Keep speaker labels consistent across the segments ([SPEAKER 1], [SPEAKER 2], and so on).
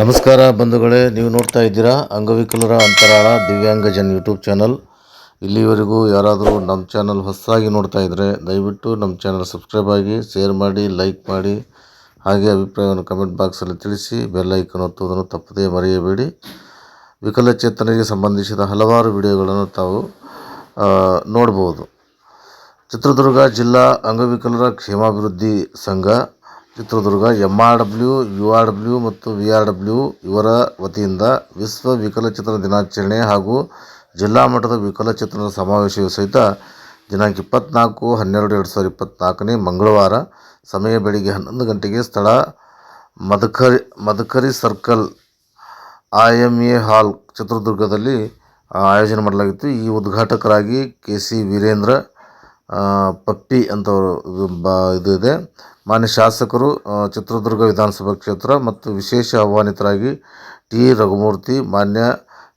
[SPEAKER 1] ನಮಸ್ಕಾರ ಬಂಧುಗಳೇ, ನೀವು ನೋಡ್ತಾ ಇದ್ದೀರಾ ಅಂಗವಿಕಲರ ಅಂತರಾಳ ದಿವ್ಯಾಂಗಜನ್ ಯೂಟ್ಯೂಬ್ ಚಾನಲ್. ಇಲ್ಲಿವರೆಗೂ ಯಾರಾದರೂ ನಮ್ಮ ಚಾನಲ್ ಹೊಸದಾಗಿ ನೋಡ್ತಾ ಇದ್ದರೆ ದಯವಿಟ್ಟು ನಮ್ಮ ಚಾನಲ್ ಸಬ್ಸ್ಕ್ರೈಬ್ ಆಗಿ, ಶೇರ್ ಮಾಡಿ, ಲೈಕ್ ಮಾಡಿ, ಹಾಗೆ ಅಭಿಪ್ರಾಯವನ್ನು ಕಮೆಂಟ್ ಬಾಕ್ಸಲ್ಲಿ ತಿಳಿಸಿ, ಬೆಲ್ ಐಕನ್ ಒತ್ತುವುದನ್ನು ತಪ್ಪದೇ ಮರೆಯಬೇಡಿ. ವಿಕಲಚೇತನರಿಗೆ ಸಂಬಂಧಿಸಿದ ಹಲವಾರು ವಿಡಿಯೋಗಳನ್ನು ತಾವು ನೋಡ್ಬೋದು. ಚಿತ್ರದುರ್ಗ ಜಿಲ್ಲಾ ಅಂಗವಿಕಲರ ಕ್ಷೇಮಾಭಿವೃದ್ಧಿ ಸಂಘ Chitradurga M R W U R W ಮತ್ತು ವಿ ಆರ್ ಡಬ್ಲ್ಯೂ ಇವರ ವತಿಯಿಂದ ವಿಶ್ವ ವಿಕಲಚೇತನ ದಿನಾಚರಣೆ ಹಾಗೂ ಜಿಲ್ಲಾ ಮಟ್ಟದ ವಿಕಲಚೇತನರ ಸಮಾವೇಶವು ಸಹಿತ ದಿನಾಂಕ ಇಪ್ಪತ್ತ್ನಾಲ್ಕು ಹನ್ನೆರಡು, ಎರಡು ಸಾವಿರದ ಇಪ್ಪತ್ತ್ನಾಲ್ಕನೇ ಮಂಗಳವಾರ ಸಮಯ ಬೆಳಿಗ್ಗೆ ಹನ್ನೊಂದು ಗಂಟೆಗೆ ಸ್ಥಳ Madakari Madakari circle I M A hall ಚಿತ್ರದುರ್ಗದಲ್ಲಿ ಆಯೋಜನೆ ಮಾಡಲಾಗಿತ್ತು. ಈ ಉದ್ಘಾಟಕರಾಗಿ ಕೆ ಸಿ ವೀರೇಂದ್ರ ಪಪ್ಪಿ ಅಂತ ಇದು ಬ, ಇದು ಇದೆ. ಮಾನ್ಯ ಶಾಸಕರು ಚಿತ್ರದುರ್ಗ ವಿಧಾನಸಭಾ ಕ್ಷೇತ್ರ ಮತ್ತು ವಿಶೇಷ ಆಹ್ವಾನಿತರಾಗಿ ಟಿ. ರಘುಮೂರ್ತಿ, ಮಾನ್ಯ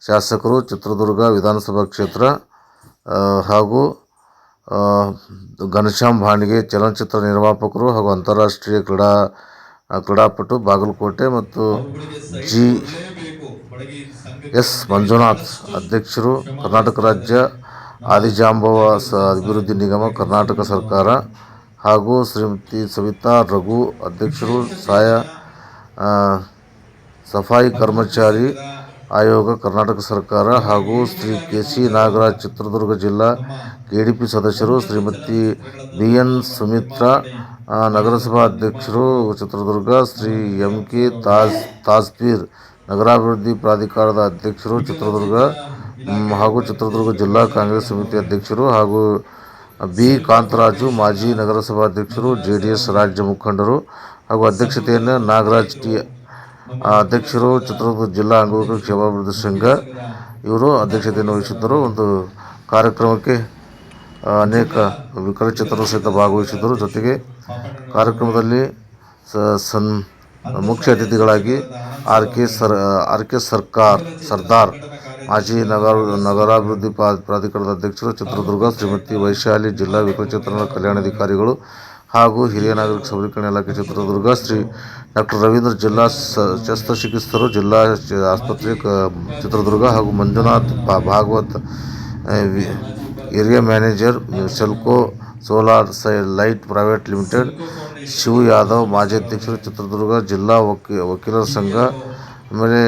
[SPEAKER 1] ಶಾಸಕರು, ಚಿತ್ರದುರ್ಗ ವಿಧಾನಸಭಾ ಕ್ಷೇತ್ರ ಹಾಗೂ ಘನಶ್ಯಾಮ್ ಭಾಂಡಿಗೆ ಚಲನಚಿತ್ರ ನಿರ್ಮಾಪಕರು ಹಾಗೂ ಅಂತಾರಾಷ್ಟ್ರೀಯ ಕ್ರೀಡಾ ಕ್ರೀಡಾಪಟು ಬಾಗಲಕೋಟೆ ಮತ್ತು ಜಿ. ಎಸ್. ಮಂಜುನಾಥ್ ಅಧ್ಯಕ್ಷರು, ಕರ್ನಾಟಕ ರಾಜ್ಯ ಆದಿಜಾಂಬವ ಸ ಅಭಿವೃದ್ಧಿ ನಿಗಮ ಕರ್ನಾಟಕ ಸರ್ಕಾರ ಹಾಗೂ ಶ್ರೀಮತಿ ಸವಿತಾ ರಘು ಅಧ್ಯಕ್ಷರು ಸಹಾಯ ಸಫಾಯಿ ಕರ್ಮಚಾರಿ ಆಯೋಗ ಕರ್ನಾಟಕ ಸರ್ಕಾರ ಹಾಗೂ ಶ್ರೀ ಕೆ ಸಿ ನಾಗರಾಜ್ ಚಿತ್ರದುರ್ಗ ಜಿಲ್ಲಾ ಕೆ ಡಿ ಪಿ ಸದಸ್ಯರು ಶ್ರೀಮತಿ ಬಿ ಎನ್ ಸುಮಿತ್ರಾ ನಗರಸಭಾ ಅಧ್ಯಕ್ಷರು ಚಿತ್ರದುರ್ಗ ಶ್ರೀ ಎಂ ಕೆ ತಾಜ್ ತಾಜ್ಪೀರ್, ನಗರಾಭಿವೃದ್ಧಿ ಪ್ರಾಧಿಕಾರದ ಅಧ್ಯಕ್ಷರು ಚಿತ್ರದುರ್ಗ ಹಾಗೂ ಚಿತ್ರದುರ್ಗ ಜಿಲ್ಲಾ ಕಾಂಗ್ರೆಸ್ ಸಮಿತಿ ಅಧ್ಯಕ್ಷರು ಹಾಗೂ ಬಿ. ಕಾಂತರಾಜು, ಮಾಜಿ ನಗರಸಭಾಧ್ಯಕ್ಷರು ಜೆ ಡಿ ಎಸ್ ರಾಜ್ಯ ಮುಖಂಡರು ಹಾಗೂ ಅಧ್ಯಕ್ಷತೆಯನ್ನು ನಾಗರಾಜ್ ಟಿ ಅಧ್ಯಕ್ಷರು, ಚಿತ್ರದುರ್ಗ ಜಿಲ್ಲಾ ಅಂಗವಿಕಲ ಕ್ಷೇಮಾಭಿವೃದ್ಧಿ ಸಂಘ, ಇವರು ಅಧ್ಯಕ್ಷತೆಯನ್ನು ವಹಿಸಿದ್ದರು. ಒಂದು ಕಾರ್ಯಕ್ರಮಕ್ಕೆ ಅನೇಕ ವಿಕಲಚೇತನರು ಸಹಿತ ಭಾಗವಹಿಸಿದ್ದರು. ಜೊತೆಗೆ ಕಾರ್ಯಕ್ರಮದಲ್ಲಿ ಸನ್, ಮುಖ್ಯ ಅತಿಥಿಗಳಾಗಿ R K sir, R K Sarkar, Sardar ಮಾಜಿ ನಗರ ನಗರಾಭಿವೃದ್ಧಿ ಪ್ರಾಧಿಕಾರದ ಅಧ್ಯಕ್ಷರು ಚಿತ್ರದುರ್ಗ, ಶ್ರೀಮತಿ ವೈಶಾಲಿ ಜಿಲ್ಲಾ ವಿಕಲಚೇತನರ ಕಲ್ಯಾಣಾಧಿಕಾರಿಗಳು ಹಾಗೂ ಹಿರಿಯ ನಾಗರಿಕ ಸಬಲೀಕರಣ ಇಲಾಖೆ ಚಿತ್ರದುರ್ಗ, ಶ್ರೀ ಡಾಕ್ಟರ್ ರವೀಂದ್ರ ಜಿಲ್ಲಾ ಶಸ್ತ್ರಚಿಕಿತ್ಸರು, ಜಿಲ್ಲಾ ಆಸ್ಪತ್ರೆ ಚಿತ್ರದುರ್ಗ ಹಾಗೂ Manjunath Bhagwat area manager, Selco solar ಸೈ light private limited, Shiva Yadav ಮಾಜಿ ಅಧ್ಯಕ್ಷರು ಚಿತ್ರದುರ್ಗ, ಜಿಲ್ಲಾ ವಕೀ ವಕೀಲರ ಸಂಘ, ಆಮೇಲೆ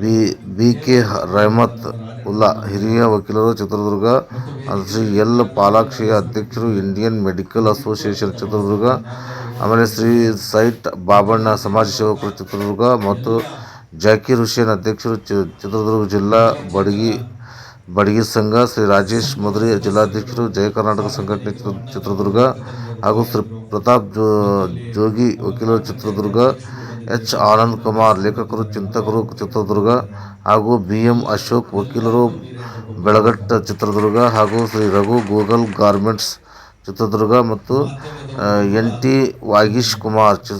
[SPEAKER 1] ಬಿ ಕೆ ರಹಮತ್ ಉಲ್ಲಾ, ಹಿರಿಯ ವಕೀಲರು, ಚಿತ್ರದುರ್ಗ ಶ್ರೀ ಎಲ್. ಪಾಲಾಕ್ಷಿ ಅಧ್ಯಕ್ಷರು, ಇಂಡಿಯನ್ ಮೆಡಿಕಲ್ ಅಸೋಸಿಯೇಷನ್ ಚಿತ್ರದುರ್ಗ, ಆಮೇಲೆ ಶ್ರೀ ಸೈಟ್ ಬಾಬಣ್ಣ ಸಮಾಜ ಸೇವಕರು ಚಿತ್ರದುರ್ಗ ಮತ್ತು ಜಾಕೀರ್ ಹುಸೇನ್ ಅಧ್ಯಕ್ಷರು ಚಿತ್ರದುರ್ಗ ಜಿಲ್ಲಾ ಬಡಗಿ ಬಡಗಿ ಸಂಘ, ಶ್ರೀ ರಾಜೇಶ್ ಮಧುರಿ ಜಿಲ್ಲಾಧ್ಯಕ್ಷರು, ಜಯ ಕರ್ನಾಟಕ ಸಂಘಟನೆ ಚಿತ್ರ- ಚಿತ್ರದುರ್ಗ ಹಾಗೂ ಶ್ರೀ ಪ್ರತಾಪ್ ಜೋಗಿ ವಕೀಲರು ಚಿತ್ರದುರ್ಗ ಎಚ್ ಆನಂದ್ ಕುಮಾರ್, ಲೇಖಕರು ಚಿಂತಕರು, ಚಿತ್ರದುರ್ಗ ಹಾಗೂ ಬಿ ಎಂ ಅಶೋಕ್, ವಕೀಲರು, ಬೆಳಗಟ್ಟ ಚಿತ್ರದುರ್ಗ ಹಾಗೂ ಶ್ರೀ ರಘು ಗೂಗಲ್ ಗಾರ್ಮೆಂಟ್ಸ್ ಚಿತ್ರದುರ್ಗ ಮತ್ತು ಎನ್ ಟಿ ವಾಗೀಶ್ ಕುಮಾರ್ ಚಿ,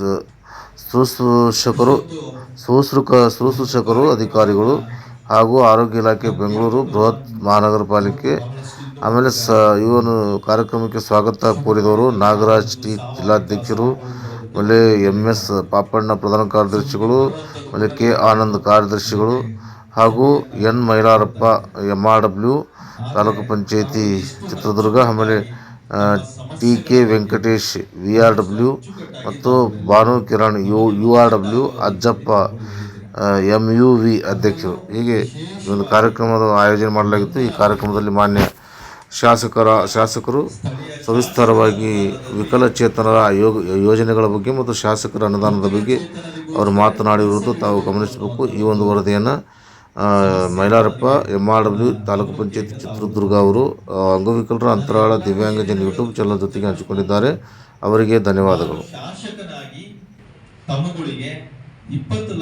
[SPEAKER 1] ಶುಶ್ರೂಷಕರು, ಶುಶ್ರೂಕ, ಶುಶ್ರೂಷಕರು, ಅಧಿಕಾರಿಗಳು ಹಾಗೂ ಆರೋಗ್ಯ ಇಲಾಖೆ ಬೆಂಗಳೂರು, ಬೃಹತ್ ಮಹಾನಗರ ಪಾಲಿಕೆ ಆಮೇಲೆ ಸ, ಇವನು ಕಾರ್ಯಕ್ರಮಕ್ಕೆ ಸ್ವಾಗತ ಕೋರಿದವರು ನಾಗರಾಜ್ ಟಿ, ಜಿಲ್ಲಾಧ್ಯಕ್ಷರು ಆಮೇಲೆ ಎಂ ಎಸ್ ಪಾಪಣ್ಣ ಪ್ರಧಾನ ಕಾರ್ಯದರ್ಶಿಗಳು, ಒಳ್ಳೆ ಕೆ ಆನಂದ್ ಕಾರ್ಯದರ್ಶಿಗಳು ಹಾಗೂ N Mailarappa M R W taluk panchayat Chitradurga, ಆಮೇಲೆ T K Venkatesh, V R W ಮತ್ತು Bhanu Kiran, U U R W Ajjappa M U V ಅಧ್ಯಕ್ಷರು. ಹೀಗೆ ಈ ಒಂದು ಕಾರ್ಯಕ್ರಮದ ಆಯೋಜನೆ ಮಾಡಲಾಗಿತ್ತು. ಈ ಕಾರ್ಯಕ್ರಮದಲ್ಲಿ ಮಾನ್ಯ ಶಾಸಕರ, ಶಾಸಕರು ಸವಿಸ್ತಾರವಾಗಿ ವಿಕಲಚೇತನರ ಯೋಗ ಯೋಜನೆಗಳ ಬಗ್ಗೆ ಮತ್ತು ಶಾಸಕರ ಅನುದಾನದ ಬಗ್ಗೆ ಅವರು ಮಾತನಾಡಿರುವುದು ತಾವು ಗಮನಿಸಬೇಕು. ಈ ಒಂದು ವರದಿಯನ್ನು Mailarappa M R W taluk panchayat Chitradurga ಅವರು ಅಂಗವಿಕಲರ ಅಂತರಾಳ ದಿವ್ಯಾಂಗಜನ ಯೂಟ್ಯೂಬ್ ಚಾನಲ್ ಜೊತೆಗೆ ಹಂಚಿಕೊಂಡಿದ್ದಾರೆ. ಅವರಿಗೆ ಧನ್ಯವಾದಗಳು.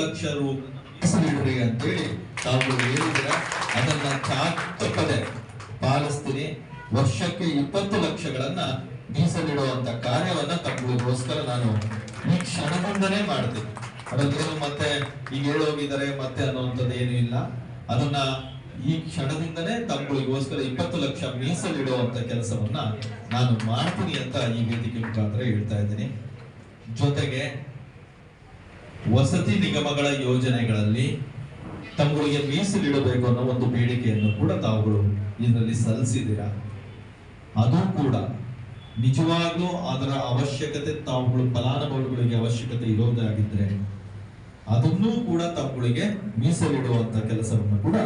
[SPEAKER 2] ಲಕ್ಷ ಅಂತೇಳಿ ತಾವು ತಪ್ಪದೆ. ಪಾಲಿಸ್ತೀನಿ. ವರ್ಷಕ್ಕೆ ಇಪ್ಪತ್ತು ಲಕ್ಷಗಳನ್ನ ಮೀಸಲಿಡುವಂತ ಕಾರ್ಯವನ್ನ ತಮ್ಮಗೋಸ್ಕರ ನಾನು ಈ ಕ್ಷಣದಿಂದನೇ ಮಾಡ್ತೀನಿ. ಅದಕ್ಕೇನು ಮತ್ತೆ ಈಗ ಹೇಳೋಗಿದ್ದಾರೆ ಮತ್ತೆ ಅನ್ನುವಂಥದ್ದು ಏನು ಇಲ್ಲ. ಅದನ್ನ ಈ ಕ್ಷಣದಿಂದನೇ ತಮ್ಮಗಳಿಗೋಸ್ಕರ ಇಪ್ಪತ್ತು ಲಕ್ಷ ಮೀಸಲಿಡುವಂತ ಕೆಲಸವನ್ನ ನಾನು ಮಾಡ್ತೀನಿ ಅಂತ ಈ ವೇದಿಕೆ ಮುಖಾಂತರ ಹೇಳ್ತಾ ಇದ್ದೀನಿ. ಜೊತೆಗೆ ವಸತಿ ನಿಗಮಗಳ ಯೋಜನೆಗಳಲ್ಲಿ ತಮ್ಮಗಳಿಗೆ ಮೀಸಲಿಡಬೇಕು ಅನ್ನೋ ಒಂದು ಬೇಡಿಕೆಯನ್ನು ಕೂಡ ತಾವುಗಳು ಇದರಲ್ಲಿ ಸಲ್ಲಿಸಿದ್ದೀರಾ? ಅದು ಕೂಡ ನಿಜವಾಗ್ಲೂ ಅದರ ಅವಶ್ಯಕತೆ ತಾವುಗಳು ಫಲಾನುಭವಿಗಳಿಗೆ ಅವಶ್ಯಕತೆ ಇರೋದಾಗಿದ್ರೆ ಅದನ್ನೂ ಕೂಡ ತಮ್ಮಗಳಿಗೆ ಮೀಸಲಿಡುವಂತ ಕೆಲಸವನ್ನು ಕೂಡ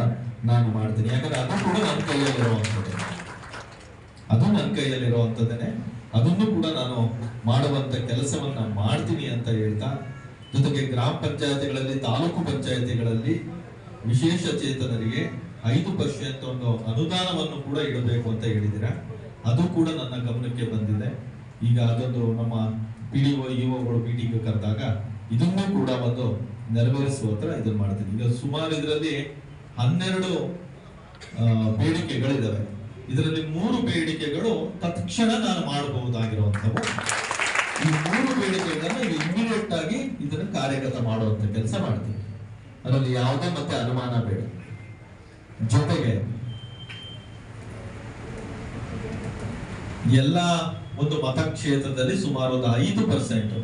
[SPEAKER 2] ನಾನು ಮಾಡ್ತೀನಿ. ಯಾಕಂದ್ರೆ ಅದು ಕೂಡ ನನ್ನ ಕೈಯಲ್ಲಿರುವಂಥದ್ದು. ಅದು ನನ್ನ ಕೈಯಲ್ಲಿರುವಂಥದ್ದೇನೆ. ಅದನ್ನು ಕೂಡ ನಾನು ಮಾಡುವಂತ ಕೆಲಸವನ್ನ ಮಾಡ್ತೀನಿ ಅಂತ ಹೇಳ್ತಾ, ಜೊತೆಗೆ ಗ್ರಾಮ ಪಂಚಾಯತಿಗಳಲ್ಲಿ, ತಾಲೂಕು ಪಂಚಾಯತಿಗಳಲ್ಲಿ ವಿಶೇಷ ಚೇತನರಿಗೆ ಐದು ಪರ್ಸೆಂಟ್ ಒಂದು ಅನುದಾನವನ್ನು ಕೂಡ ಇಡಬೇಕು ಅಂತ ಹೇಳಿದಿರಾ ಅದು ಕೂಡ ನನ್ನ ಗಮನಕ್ಕೆ ಬಂದಿದೆ. ಈಗ ಅದೊಂದು ನಮ್ಮ ಪಿ ಡಿ ಇಒಗಳು ಮೀಟಿಂಗ್ ಕರೆದಾಗ ಇದನ್ನು ಕೂಡ ಒಂದು ನೆರವೇರಿಸುವ ಹತ್ರ ಇದನ್ನ ಮಾಡ್ತೀನಿ. ಈಗ ಸುಮಾರು ಇದರಲ್ಲಿ ಹನ್ನೆರಡು ಬೇಡಿಕೆಗಳಿದ್ದಾವೆ ಇದರಲ್ಲಿ ಮೂರು ಬೇಡಿಕೆಗಳು ತತ್ಕ್ಷಣ ನಾನು ಮಾಡಬಹುದಾಗಿರುವಂಥವು. ಈ ಮೂರು ಬೇಡಿಕೆಗಳನ್ನು ಇಮಿಡಿಯೇಟ್ ಆಗಿ ಇದನ್ನು ಕಾರ್ಯಗತ ಮಾಡುವಂತ ಕೆಲಸ ಮಾಡ್ತೀನಿ. ಅದರಲ್ಲಿ ಯಾವುದೇ ಮತ್ತೆ ಅನುಮಾನ ಬೇಡ. ಜೊತೆಗೆ ಎಲ್ಲ ಒಂದು ಮತಕ್ಷೇತ್ರದಲ್ಲಿ ಸುಮಾರು ಒಂದು ಐದು ಪರ್ಸೆಂಟ್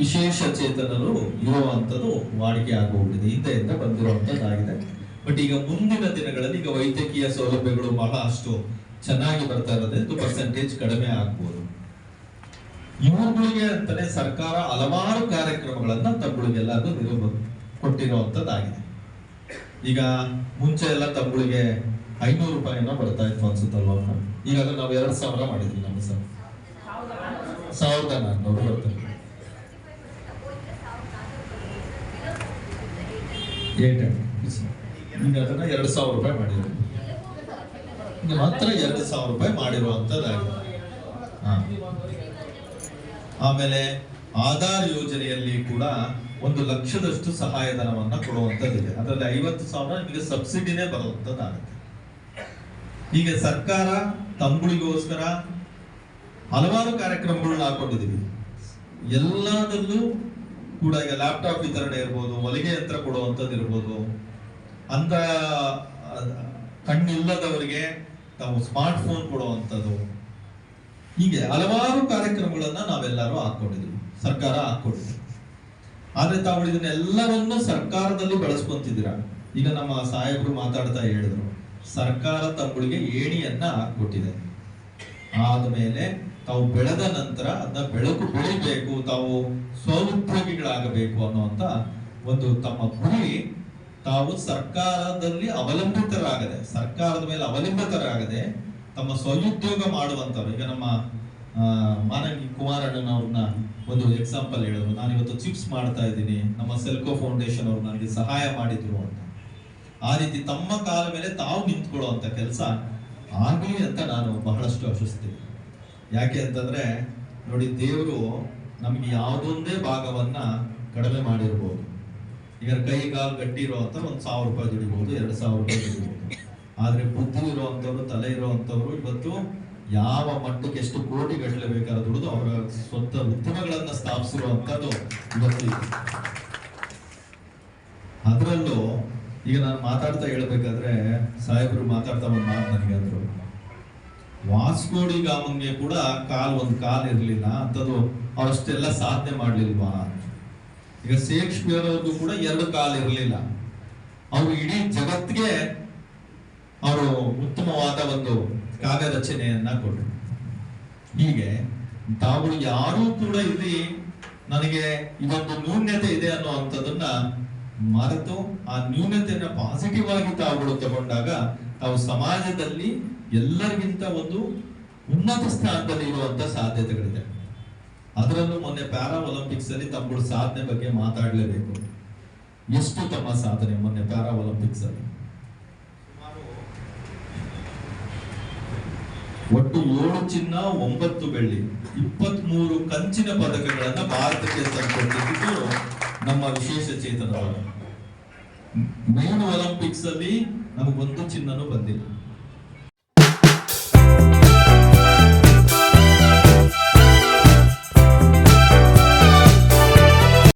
[SPEAKER 2] ವಿಶೇಷ ಚೇತನರು ಇರುವಂತದ್ದು ವಾಡಿಕೆ ಆಗುವುದಿದೆ ಹಿಂದೆಯಿಂದ ಬಂದಿರುವಂತದ್ದಾಗಿದೆ ಬಟ್ ಈಗ ಮುಂದಿನ ದಿನಗಳಲ್ಲಿ ಈಗ ವೈದ್ಯಕೀಯ ಸೌಲಭ್ಯಗಳು ಬಹಳ ಅಷ್ಟು ಚೆನ್ನಾಗಿ ಬರ್ತಾ ಇರೋದ್ರಿಂದ ಪರ್ಸೆಂಟೇಜ್ ಕಡಿಮೆ ಆಗ್ಬೋದು. ಇವುಗಳಿಗೆ ಅಂತಲೇ ಸರ್ಕಾರ ಹಲವಾರು ಕಾರ್ಯಕ್ರಮಗಳನ್ನ ತಮ್ಮಗಳಿಗೆಲ್ಲರಿಗೂ ನಿರೂಪ ಕೊಟ್ಟಿರುವಂತದ್ದಾಗಿದೆ. ಈಗ ಮುಂಚೆ ಎಲ್ಲ ತಮ್ಮಗಳಿಗೆ ಐನೂರು ರೂಪಾಯಿನ ಬರ್ತಾ ಇತ್ತು ಅನ್ಸುತ್ತಲ್ವಾ ಈಗ ಅದನ್ನ ನಾವು ಎರಡ್ ಸಾವಿರ ಮಾಡಿದ್ವಿ ನಮ್ಮ ಸರ್. ಸಾವಿರದ ನಾನ್ನೂರು ಬರ್ತದೆ. ಈಗ ಅದನ್ನ ಎರಡು ಸಾವಿರ ರೂಪಾಯಿ ಮಾಡಿದ್ರು. ಮಾತ್ರ ಎರಡು ಸಾವಿರ ರೂಪಾಯಿ ಮಾಡಿರುವಂತದ್ದಾಗಿದೆ. ಹಾ. ಆಮೇಲೆ ಆಧಾರ್ ಯೋಜನೆಯಲ್ಲಿ ಕೂಡ ಒಂದು ಲಕ್ಷದಷ್ಟು ಸಹಾಯಧನವನ್ನ ಕೊಡುವಂತದ್ದಿದೆ ಅದರಲ್ಲಿ ಐವತ್ತು ಸಾವಿರ ನಿಮಗೆ ಸಬ್ಸಿಡಿನೇ ಬರುವಂತದ್ದಾಗುತ್ತೆ ಈಗ ಸರ್ಕಾರ ತಮ್ಮಗಳಿಗೋಸ್ಕರ ಹಲವಾರು ಕಾರ್ಯಕ್ರಮಗಳನ್ನ ಹಾಕೊಂಡಿದೀವಿ ಎಲ್ಲದಲ್ಲೂ ಕೂಡ ಈಗ ಲ್ಯಾಪ್ಟಾಪ್ ವಿತರಣೆ ಇರ್ಬೋದು ಹೊಲಿಗೆ ಯಂತ್ರ ಕೊಡುವಂಥದ್ದು ಇರ್ಬೋದು. ಅಂತ ಕಣ್ಣಿಲ್ಲದವರಿಗೆ ತಾವು ಸ್ಮಾರ್ಟ್ ಫೋನ್ ಕೊಡುವಂಥದ್ದು. ಹೀಗೆ ಹಲವಾರು ಕಾರ್ಯಕ್ರಮಗಳನ್ನ ನಾವೆಲ್ಲರೂ ಹಾಕೊಂಡಿದ್ವಿ. ಸರ್ಕಾರ ಹಾಕೊಂಡಿದ್ವಿ ಆದ್ರೆ ತಾವು ಇದನ್ನೆಲ್ಲವನ್ನು ಸರ್ಕಾರದಲ್ಲಿ ಬಳಸ್ಕೊಂತಿದ್ದೀರಾ? ಈಗ ನಮ್ಮ ಸಾಹೇಬರು ಮಾತಾಡ್ತಾ ಹೇಳಿದ್ರು, ಸರ್ಕಾರ ತಮ್ಮಗಳಿಗೆ ಏಣಿಯನ್ನ ಹಾಕ್ಕೊಟ್ಟಿದೆ. ಆದ್ಮೇಲೆ ತಾವು ಬೆಳೆದ ನಂತರ ಅದನ್ನ ಬೆಳಕು ಬೆಳಿಬೇಕು, ತಾವು ಸ್ವಉದ್ಯೋಗಿಗಳಾಗಬೇಕು ಅನ್ನುವಂತ ಒಂದು ತಮ್ಮ ಗುರಿ ತಾವು ಸರ್ಕಾರದಲ್ಲಿ ಅವಲಂಬಿತರಾಗದೆ, ಸರ್ಕಾರದ ಮೇಲೆ ಅವಲಂಬಿತರಾಗದೆ ತಮ್ಮ ಸ್ವಉದ್ಯೋಗ ಮಾಡುವಂತವ್ರು ಈಗ ನಮ್ಮ ಮಾನವಿ ಕುಮಾರಣ್ಣನವ್ರನ್ನ ಒಂದು ಎಕ್ಸಾಂಪಲ್ ಹೇಳಿದ್ರು ನಾನು ಇವತ್ತು ಚಿಪ್ಸ್ ಮಾಡ್ತಾ ಇದ್ದೀನಿ. ನಮ್ಮ ಸೆಲ್ಕೋ ಫೌಂಡೇಶನ್ ಅವರು ನನಗೆ ಸಹಾಯ ಮಾಡಿದ್ರು ಅಂತ. ಆ ರೀತಿ ತಮ್ಮ ಕಾಲ ಮೇಲೆ ತಾವು ನಿಂತ್ಕೊಳ್ಳುವಂತ ಕೆಲಸ ಆಗಲಿ ಅಂತ ನಾನು ಬಹಳಷ್ಟು ಆಶಿಸ್ತೀನಿ. ಯಾಕೆ ಅಂತಂದ್ರೆ, ನೋಡಿ ದೇವರು ನಮ್ಗೆ ಯಾವುದೊಂದೇ ಭಾಗವನ್ನ ಕಡಿಮೆ ಮಾಡಿರ್ಬೋದು. ಈಗ ಕೈ, ಕಾಲು ಗಟ್ಟಿ ಇರುವಂತ ಒಂದು ಸಾವಿರ ರೂಪಾಯಿ ದುಡಿಬಹುದು ಎರಡು ಸಾವಿರ ರೂಪಾಯಿ ದುಡಿಬಹುದು ಆದ್ರೆ ಬುದ್ಧಿ ಇರುವಂತವ್ರು, ತಲೆ ಇರುವಂತವ್ರು ಇವತ್ತು ಯಾವ ಮಟ್ಟಕ್ಕೆ ಎಷ್ಟು ಕೋಟಿ ಗಟ್ಟಲೆ ಬೇಕಾದ್ರೆ ದುಡಿದು ಅವರ ಸ್ವಂತ ಉದ್ಯಮಗಳನ್ನ ಸ್ಥಾಪಿಸಿರುವಂತದ್ದು ಇವತ್ತು ಅದರಲ್ಲೂ ಈಗ ನಾನು ಮಾತಾಡ್ತಾ ಹೇಳ್ಬೇಕಾದ್ರೆ ಸಾಹೇಬರು ಮಾತಾಡ್ತಾ ಒಂದು ಮಾತು ನನಗೆ ಅಂದ್ರು. ವಾಸ್ಕೋಡಿ ಗಾಮನ್ಗೆ ಕೂಡ ಕಾಲ್ ಒಂದು ಕಾಲ್ ಇರಲಿಲ್ಲ, ಅಂತದ್ದು ಅವರಷ್ಟೆಲ್ಲ ಸಾಧನೆ ಮಾಡ್ಲಿಲ್ವಾ. ಈಗ ಶೇಕ್ಸ್ಪಿಯರ್ ಅವ್ರಿಗೂ ಕೂಡ ಎರಡು ಕಾಲ್ ಇರಲಿಲ್ಲ. ಅವರು ಇಡೀ ಜಗತ್ತಿಗೆ ಉತ್ತಮವಾದ ಒಂದು ಕಾವ್ಯ ರಚನೆಯನ್ನ ಕೊಟ್ಟರು. ಹೀಗೆ ತಾವು ಯಾರೂ ಕೂಡ ಇಲ್ಲಿ ನನಗೆ ಇದೊಂದು ನ್ಯೂನ್ಯತೆ ಇದೆ ಅನ್ನುವಂಥದ್ದನ್ನ ಮರೆತು ಆ ನ್ಯೂನತೆಯನ್ನ ಪಾಸಿಟಿವ್ ಆಗಿ ತಾವುಗಳು ತಗೊಂಡಾಗ ತಾವು ಸಮಾಜದಲ್ಲಿ ಎಲ್ಲರಿಗಿಂತ ಒಂದು ಉನ್ನತ ಸ್ಥಾನದಲ್ಲಿ ಇರುವಂತ ಸಾಧ್ಯತೆಗಳಿದೆ. ಅದರಲ್ಲೂ ಮೊನ್ನೆ ಪ್ಯಾರಾ ಒಲಿಂಪಿಕ್ಸ್ ಅಲ್ಲಿ ತಮ್ಮ ಸಾಧನೆ ಬಗ್ಗೆ ಮಾತಾಡಲೇಬೇಕು. ಎಷ್ಟು ತಮ್ಮ ಸಾಧನೆ ಮೊನ್ನೆ ಪ್ಯಾರಾ ಒಲಿಂಪಿಕ್ಸ್ ಅಲ್ಲಿ? ಒಟ್ಟು ಏಳು ಚಿನ್ನ, ಒಂಬತ್ತು ಬೆಳ್ಳಿ. ಇಪ್ಪತ್ತ್ ಮೂರು ಕಂಚಿನ ಪದಕಗಳನ್ನ ಭಾರತಕ್ಕೆ ತಂದುಕೊಟ್ಟಿದ್ದು ನಮ್ಮ ವಿಶೇಷ ಚೇತನವರು ಮೇನ್ ಒಲಿಂಪಿಕ್ಸ್ ಅಲ್ಲಿ ನಮಗೊಂದು ಚಿನ್ನನೂ ಬಂದಿಲ್ಲ.